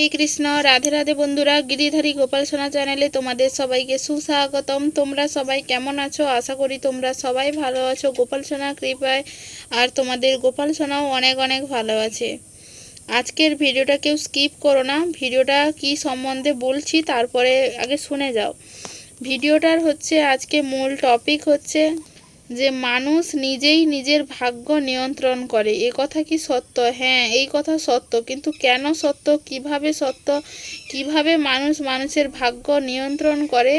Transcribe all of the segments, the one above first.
শ্রী কৃষ্ণ, রাধে রাধে বন্ধুরা, গিরিধারী গোপাল সোনা চ্যানেলে তোমাদের সবাইকে সুস্বাগতম। তোমরা সবাই কেমন আছো? আশা করি তোমরা সবাই ভালো আছো। গোপাল সোনা কৃপায়, আর তোমাদের গোপাল সোনাও অনেক অনেক ভালো আছে। আজকের ভিডিওটা কেউ স্কিপ করো না। ভিডিওটা কি সম্বন্ধে বলছি, তারপরে আগে শুনে যাও। ভিডিওটার হচ্ছে, আজকে মূল টপিক হচ্ছে যে মানুষ নিজেই নিজের ভাগ্য নিয়ন্ত্রণ করে। এ কথা কি সত্য? হ্যাঁ এই কথা সত্য। কিন্তু কেন সত্য? কীভাবে সত্য? কীভাবে মানুষ মানুষের ভাগ্য নিয়ন্ত্রণ করে?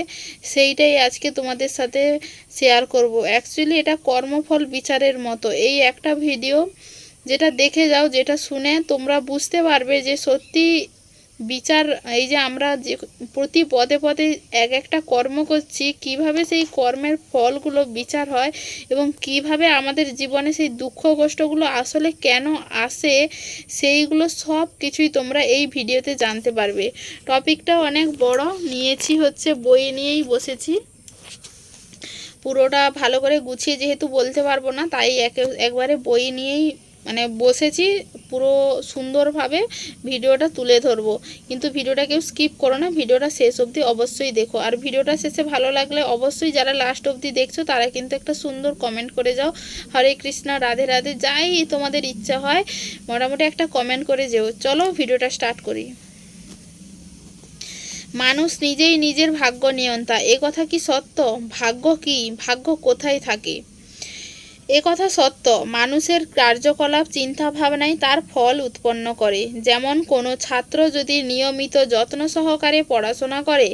সেইটাই আজকে তোমাদের সাথে শেয়ার করব। অ্যাকচুয়ালি এটা কর্মফল বিচারের মতো। এই একটা ভিডিও যেটা দেখে যাও, যেটা শুনে তোমরা বুঝতে পারবে যে সত্যি বিচার, এই যে আমরা যে প্রতি পদে পদে এক একটা কর্ম করছি, কীভাবে সেই কর্মের ফলগুলো বিচার হয় এবং কীভাবে আমাদের জীবনে সেই দুঃখ কষ্টগুলো আসলে কেন আসে, সেইগুলো সব কিছুই তোমরা এই ভিডিওতে জানতে পারবে। টপিকটা অনেক বড়, নিয়েছি হচ্ছে বই নিয়েই বসেছি। পুরোটা ভালো করে গুছিয়ে যেহেতু বলতে পারব না, তাই একে- একবারে বই নিয়েই মানে বসেছি। পুরো সুন্দরভাবে ভিডিওটা তুলে ধরবো। কিন্তু ভিডিওটা কেউ স্কিপ করো না, ভিডিওটা শেষ অবধি অবশ্যই দেখো। আর ভিডিওটা শেষে ভালো লাগলে অবশ্যই যারা লাস্ট অবধি দেখছ, তারা কিন্তু একটা সুন্দর কমেন্ট করে যাও। হরে কৃষ্ণ, রাধে রাধে, যাই তোমাদের ইচ্ছা হয়, মোটামুটি একটা কমেন্ট করে যেও। চলো ভিডিওটা স্টার্ট করি। মানুষ নিজেই নিজের ভাগ্য নিয়ন্তা, এ কথা কি সত্য? ভাগ্য কি? ভাগ্য কোথায় থাকে? কথা সত্য। মানুষের কার্যকলাপ চিন্তা ভাবনাই তার ফল উৎপন্ন করে। যেমন কোনো ছাত্র যদি নিয়মিত যত্ন সহকারে পড়াশোনা করে,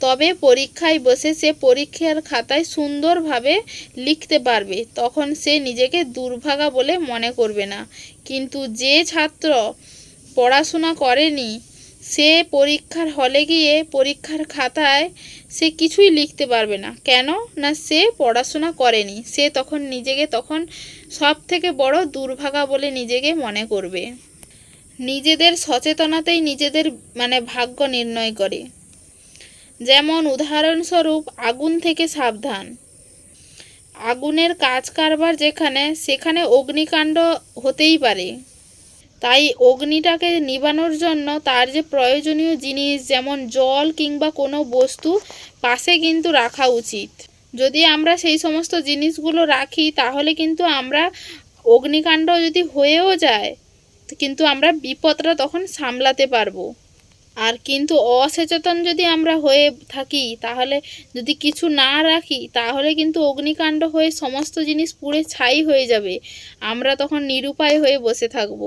তবে পরীক্ষায় বসে সে পরীক্ষার খাতায় সুন্দরভাবে লিখতে পারবে, তখন সে নিজেকে দুর্ভাগা বলে মনে করবে না। কিন্তু যে ছাত্র পড়াশোনা করেনি সে পরীক্ষার হলে গিয়ে পরীক্ষার খাতায় সে কিছুই লিখতে পারবে না। কেন? না, সে পড়াশোনা করেনি। সে তখন নিজেকে তখন সব থেকে বড় দুর্ভাগা বলে নিজেকে মনে করবে। নিজেদের সচেতনতাই নিজেদের মানে ভাগ্য নির্ণয় করে। যেমন উদাহরণস্বরূপ, আগুন থেকে সাবধান। আগুনের কাজ কারবার যেখানে, সেখানে অগ্নিকাণ্ড হতেই পারে। তাই অগ্নিটাকে নিবানোর জন্য তার যে প্রয়োজনীয় জিনিস, যেমন জল কিংবা কোনো বস্তু, পাশে কিন্তু রাখা উচিত। যদি আমরা সেই সমস্ত জিনিসগুলো রাখি, তাহলে কিন্তু আমরা অগ্নিকাণ্ড যদি হয়েও যায়, কিন্তু আমরা বিপদটা তখন সামলাতে পারব। আর কিন্তু অসচেতন যদি আমরা হয়ে থাকি, তাহলে যদি কিছু না রাখি, তাহলে কিন্তু অগ্নিকাণ্ড হয়ে সমস্ত জিনিস পুড়ে ছাই হয়ে যাবে। আমরা তখন নিরুপায় হয়ে বসে থাকব।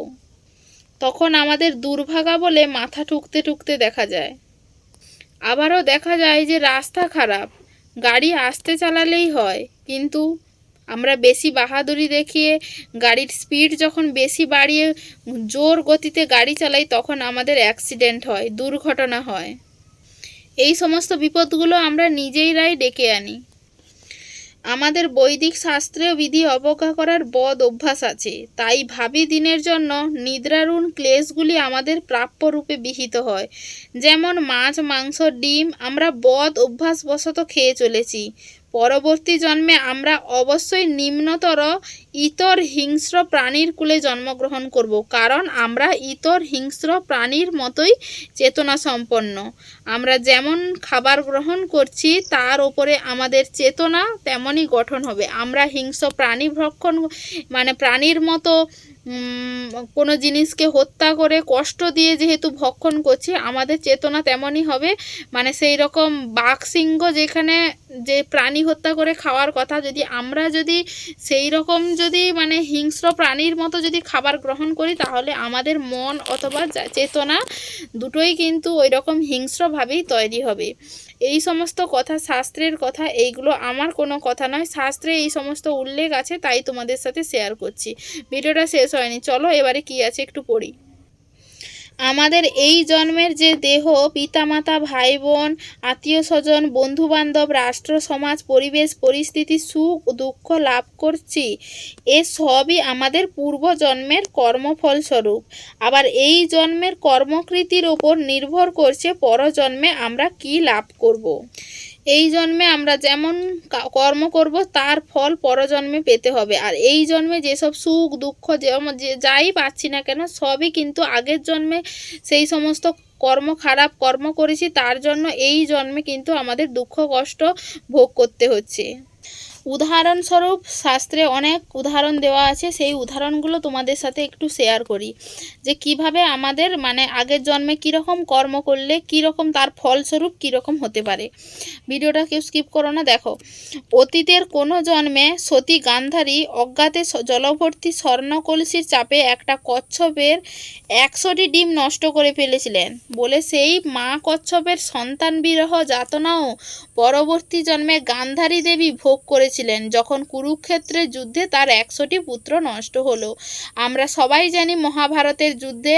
তখন আমাদের দুর্ভাগা বলে মাথা ঠুকতে ঠুকতে দেখা যায়। আবারও দেখা যায় যে রাস্তা খারাপ, গাড়ি আসতে চালালেই হয়, কিন্তু আমরা বেশি বাহাদুরি দেখিয়ে গাড়ির স্পিড যখন বেশি বাড়িয়ে জোর গতিতে গাড়ি চালাই তখন আমাদের অ্যাক্সিডেন্ট হয়, দুর্ঘটনা হয়। এই সমস্ত বিপদগুলো আমরা নিজেরাই ডেকে আনি। আমাদের বৈদিক শাস্ত্রীয় বিধি অবজ্ঞা করার বদ অভ্যাস আছে। তাই ভাবি দিনের জন্য নিদ্রারুণ ক্লেশগুলি আমাদের প্রাপ্য রূপে বিহিত হয়। যেমন মাছ, মাংস, ডিম, আমরা বদ অভ্যাসবশত খেয়ে চলেছি। পরবর্তী জন্মে আমরা অবশ্যই নিম্নতর ইতর হিংস্র প্রাণীর কুলে জন্মগ্রহণ করব, কারণ আমরা ইতর হিংস্র প্রাণীর মতোই চেতনা সম্পন্ন। আমরা যেমন খাবার গ্রহণ করছি, তার ওপরে আমাদের চেতনা তেমনই গঠন হবে। আমরা হিংস্র প্রাণী ভক্ষণ মানে প্রাণীর মতো কোনো জিনিসকে হত্যা করে কষ্ট দিয়ে যেহেতু ভক্ষণ করছি, আমাদের চেতনা তেমনই হবে। মানে সেই রকম বাঘ সিংহ যেখানে যে প্রাণী হত্যা করে খাওয়ার কথা, যদি আমরা যদি সেই রকম যদি মানে হিংস্র প্রাণীর মতো যদি খাবার গ্রহণ করি, তাহলে আমাদের মন অথবা চেতনা দুটোই কিন্তু ওই রকম হিংস্রভাবেই তৈরি হবে। এই সমস্ত কথা শাস্ত্রের কথা, এইগুলো আমার কোনো কথা নয়। শাস্ত্রে এই সমস্ত উল্লেখ আছে, তাই তোমাদের সাথে শেয়ার করছি। ভিডিওটা শেষ হয়নি। চলো এবারে কি আছে একটু পড়ি। আমাদের এই জন্মের যে দেহ, পিতামাতা ভাই বোন আত্মীয় স্বজন বন্ধুবান্ধব রাষ্ট্র সমাজ পরিবেশ, পরিস্থিতি, সুখ, দুঃখ লাভ করছি, এ সবই আমাদের পূর্বজন্মের কর্মফল স্বরূপ আবার এই জন্মের কর্মকৃতির ওপর নির্ভর করছে পরজন্মে আমরা কি লাভ করব। এই জন্মে আমরা যেমন কর্ম করব, তার ফল পরজন্মে পেতে হবে। আর এই জন্মে যেসব সুখ, দুঃখ, যেমন যে যাই পাচ্ছি না কেন, সবই কিন্তু আগের জন্মে সেই সমস্ত কর্ম খারাপ কর্ম করেছি, তার জন্য এই জন্মে কিন্তু আমাদের দুঃখ, কষ্ট ভোগ করতে হচ্ছে। উদাহরণস্বরূপ শাস্ত্রে অনেক উদাহরণ দেওয়া আছে, সেই উদাহরণগুলো তোমাদের সাথে একটু শেয়ার করি। যে কীভাবে আমাদের মানে আগের জন্মে কীরকম কর্ম করলে, কীরকম তার ফলস্বরূপ কীরকম হতে পারে। ভিডিওটা কেউ স্কিপ করো না, দেখো। অতীতের কোনো জন্মে সতী গান্ধারী অজ্ঞাতে জলভর্তি স্বর্ণকলসির চাপে একটা কচ্ছপের একশোটি ডিম নষ্ট করে ফেলেছিলেন। বলে সেই মা কচ্ছপের সন্তান বিরহ যাতনাও পরবর্তী জন্মে গান্ধারী দেবী ভোগ করেছিলেন। যখন কুরুক্ষেত্রের যুদ্ধে তার একশোটি পুত্র নষ্ট হলো, আমরা সবাই জানি মহাভারতের যুদ্ধে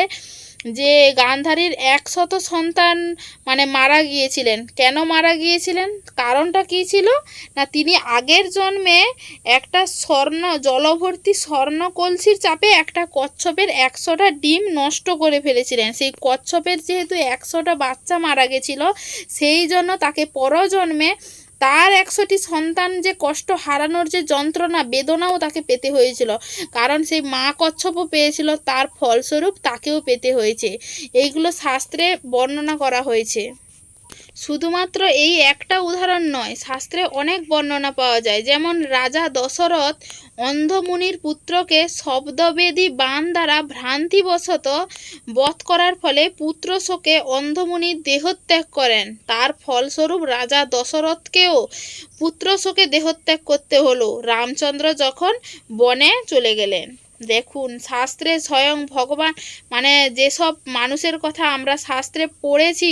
যে গান্ধারীর একশত সন্তান মানে মারা গিয়েছিলেন। কেন মারা গিয়েছিলেন? কারণটা কী ছিল? না, তিনি আগের জন্মে একটা স্বর্ণ, জলভর্তি স্বর্ণ কলসির চাপে একটা কচ্ছপের একশোটা ডিম নষ্ট করে ফেলেছিলেন। সেই কচ্ছপের যেহেতু একশোটা বাচ্চা মারা গেছিল, সেই জন্য তাকে পরজন্মে তার একশোটি সন্তান যে কষ্ট হারানোর যে যন্ত্রণা, বেদনাও তাকে পেতে হয়েছিল। কারণ সেই মা কচ্ছপও পেয়েছিল, তার ফলস্বরূপ তাকেও পেতে হয়েছে। এইগুলো শাস্ত্রে বর্ণনা করা হয়েছে। শুধুমাত্র এই একটা উদাহরণ নয়, শাস্ত্রে অনেক বর্ণনা পাওয়া যায়। যেমন, রাজা দশরথ অন্ধমুনির পুত্রকে শব্দবেদী বান দ্বারা ভ্রান্তিবশত বধ করার ফলে পুত্র শোকে অন্ধমুনির দেহত্যাগ করেন। তার ফলস্বরূপ রাজা দশরথকেও পুত্র শোকে দেহত্যাগ করতে হলো। রামচন্দ্র যখন বনে চলে গেলেন, দেখুন, শাস্ত্রে স্বয়ং ভগবান মানে যেসব মানুষের কথা আমরা শাস্ত্রে পড়েছি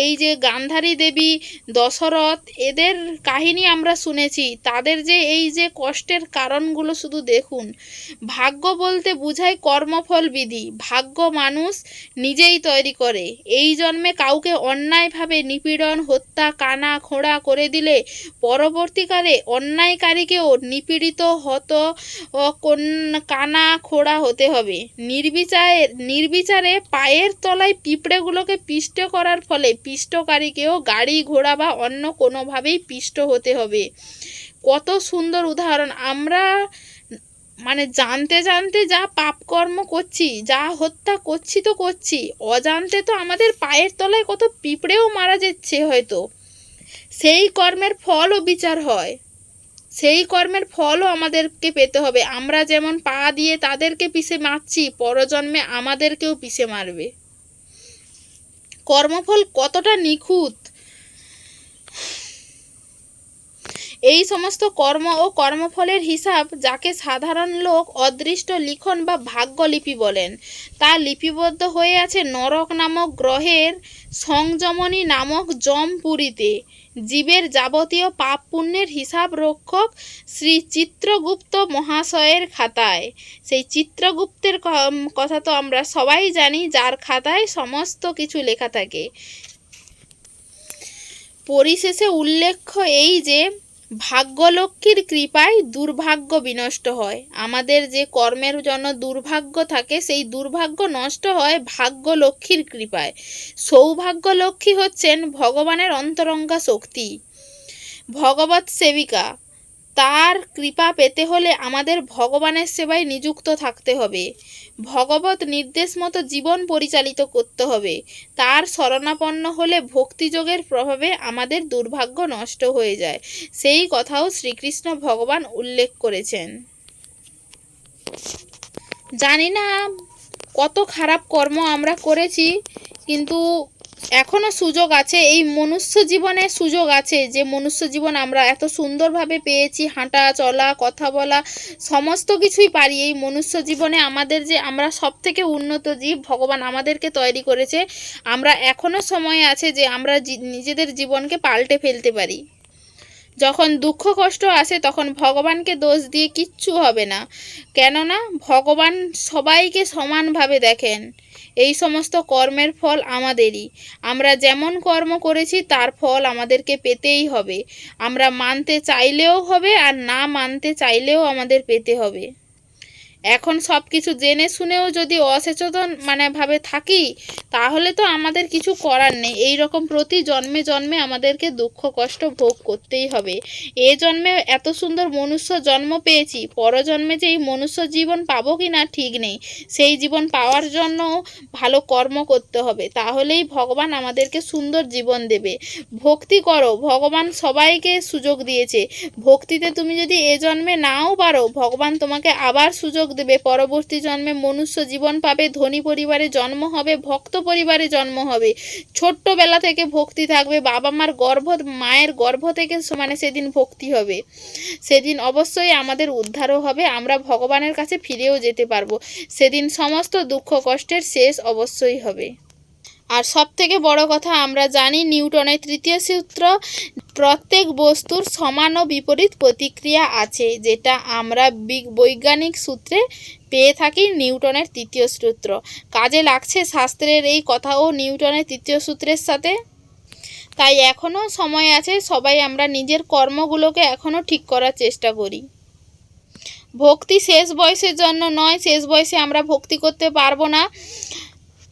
এই যে গান্ধারী দেবী, দশরথ, এদের কাহিনী আমরা শুনেছি। তাদের যে এই যে কষ্টের কারণগুলো শুধু দেখুন। ভাগ্য বলতে বোঝায় কর্মফল বিধি। ভাগ্য মানুষ নিজেই তৈরি করে। এই জন্মে কাউকে অন্যায়ভাবে নিপীড়ন, হত্যা, কানা, খোঁড়া করে দিলে পরবর্তীকালে অন্যায়কারীকেও নিপীড়িত, হত কানা, খোঁড়া হতে হবে। নির্বিচারে নির্বিচারে পায়ের তলায় পিঁপড়েগুলোকে পিষ্ট করার ফলে পিষ্টকারীকেও গাড়ি ঘোড়া বা অন্য কোনোভাবেই পিষ্ট হতে হবে। কত সুন্দর উদাহরণ। আমরা মানে জানতে জানতে যা পাপকর্ম করছি, যা হত্যা করছি তো করছি, অজান্তে তো আমাদের পায়ের তলায় কত পিঁপড়েও মারা যাচ্ছে হয়তো। সেই কর্মের ফলও বিচার হয়। সেই কর্মের ফলও আমাদেরকে পেতে হবে। আমরা যেমন পা দিয়ে তাদেরকে পিষে মারছি, পরজন্মে আমাদেরকেও পিষে মারবে। কর্মফল কতটা নিখুঁত? এই সমস্ত কর্ম ও কর্মফলের হিসাব যাকে সাধারণ লোক অদৃষ্ট লিখন বা ভাগ্যলিপি বলেন, তা লিপিবদ্ধ হয়ে আছে নরক নামক গ্রহের সংযমনী নামক জমপুরীতে জীবের যাবতীয় পাপ পুণ্যের হিসাব রক্ষক শ্রী চিত্রগুপ্ত মহাশয়ের খাতায়। সেই চিত্রগুপ্তের কথা তো আমরা সবাই জানি, যার খাতায় সমস্ত কিছু লেখা থাকে। পরিশেষে উল্লেখ্য এই যে ভাগ্যলক্ষ্মীর কৃপায় দুর্ভাগ্য বিনষ্ট হয়। আমাদের যে কর্মের জন্য দুর্ভাগ্য থাকে, সেই দুর্ভাগ্য নষ্ট হয় ভাগ্যলক্ষ্মীর কৃপায়। সৌভাগ্যলক্ষ্মী হচ্ছেন ভগবানের অন্তরঙ্গা শক্তি। ভগবৎ সেবিকা। তার কৃপা পেতে হলে আমাদের ভগবানের সেবায় নিযুক্ত থাকতে হবে। ভগবত নির্দেশ মতো জীবন পরিচালিত করতে হবে। তার শরণাপন্ন হলে ভক্তিযোগের প্রভাবে আমাদের দুর্ভাগ্য নষ্ট হয়ে যায়। সেই কথাও শ্রীকৃষ্ণ ভগবান উল্লেখ করেছেন। জানি না কত খারাপ কর্ম আমরা করেছি, কিন্তু এখনও সুযোগ আছে, এই মনুষ্য জীবনে সুযোগ আছে যে মনুষ্য জীবন আমরা এত সুন্দরভাবে পেয়েছি, হাঁটা, চলা, কথা বলা, সমস্ত কিছুই পারি। এই মনুষ্য জীবনে আমাদের যে আমরা সব থেকে উন্নত জীব, ভগবান আমাদেরকে তৈরি করেছে। আমরা এখনও সময় আছে যে আমরা নিজেদের জীবনকে পাল্টে ফেলতে পারি। যখন দুঃখ, কষ্ট আসে তখন ভগবানকে দোষ দিয়ে কিচ্ছু হবে না। কেননা ভগবান সবাইকে সমানভাবে দেখেন। এই সমস্ত কর্মের ফল আমাদেরই। আমরা যেমন কর্ম করেছি, তার ফল আমাদেরকে পেতেই হবে। আমরা মানতে চাইলেও হবে আর না মানতে চাইলেও আমাদের পেতে হবে। এখন সব কিছু জেনে শুনেও যদি অসচেতন মানে ভাবে থাকি, তাহলে তো আমাদের কিছু করার নেই। এই রকম প্রতি জন্মে জন্মে আমাদেরকে দুঃখ, কষ্ট ভোগ করতেই হবে। এ জন্মে এত সুন্দর মনুষ্য জন্ম পেয়েছি, পরজন্মে যে এই মনুষ্য জীবন পাবো কি না ঠিক নেই। সেই জীবন পাওয়ার জন্য ভালো কর্ম করতে হবে। তাহলেই ভগবান আমাদেরকে সুন্দর জীবন দেবে। ভক্তি করো, ভগবান সবাইকে সুযোগ দিয়েছে। ভক্তিতে তুমি যদি এ জন্মে নাও পারো, ভগবান তোমাকে আবার সুযোগ দেবে। পরবর্তী জন্মে মনুষ্য জীবন পাবে, ধনী পরিবারে জন্ম হবে, ভক্ত পরিবারে জন্ম হবে। ছোট্টবেলা থেকে ভক্তি থাকবে বাবা মার গর্ভ, মায়ের গর্ভ থেকে মানে সেদিন ভক্তি হবে। সেদিন অবশ্যই আমাদের উদ্ধারও হবে, আমরা ভগবানের কাছে ফিরেও যেতে পারব। সেদিন সমস্ত দুঃখ কষ্টের শেষ অবশ্যই হবে। আর সব থেকে বড় কথা, আমরা জানি নিউটনের তৃতীয় সূত্র, প্রত্যেক বস্তুর সমান ও বিপরীত প্রতিক্রিয়া আছে, যেটা আমরা বৈজ্ঞানিক সূত্রে পেয়ে থাকি নিউটনের তৃতীয় সূত্র। কাজে লাগছে শাস্ত্রের এই কথাও নিউটনের তৃতীয় সূত্রের সাথে। তাই এখনও সময় আছে, সবাই আমরা নিজের কর্মগুলোকে এখনও ঠিক করার চেষ্টা করি। ভক্তি শেষ বয়সের জন্য নয়, শেষ বয়সে আমরা ভক্তি করতে পারব না।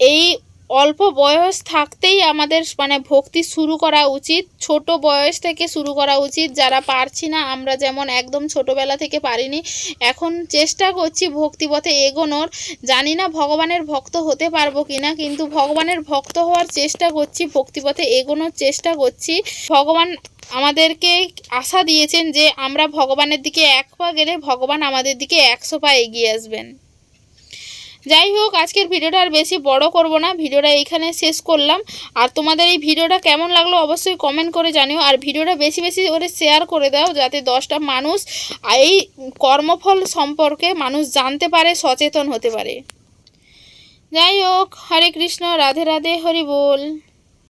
এই অল্প বয়স থাকতেই আমাদের মানে ভক্তি শুরু করা উচিত। ছোট বয়স থেকে শুরু করা উচিত। যারা পারছি না, আমরা যেমন একদম ছোটোবেলা থেকে পারিনি, এখন চেষ্টা করছি ভক্তিপথে এগোনোর। জানি না ভগবানের ভক্ত হতে পারব কি না কিন্তু ভগবানের ভক্ত হওয়ার চেষ্টা করছি ভক্তিপথে এগোনোর চেষ্টা করছি। ভগবান আমাদেরকে আশা দিয়েছেন যে আমরা ভগবানের দিকে এক পা গেলে ভগবান আমাদের দিকে একশো পা এগিয়ে আসবেন। যাই হোক, আজকের ভিডিওটা আর বেশি বড় করব না। ভিডিওটা এইখানে শেষ করলাম। আর তোমাদের এই ভিডিওটা কেমন লাগল অবশ্যই কমেন্ট করে জানিও। আর ভিডিওটা বেশি বেশি করে শেয়ার করে দাও যাতে দশটা মানুষ এই কর্মফল সম্পর্কে মানুষ জানতে পারে, সচেতন হতে পারে। যাই হোক, হরে কৃষ্ণ, রাধে রাধে, হরি বল।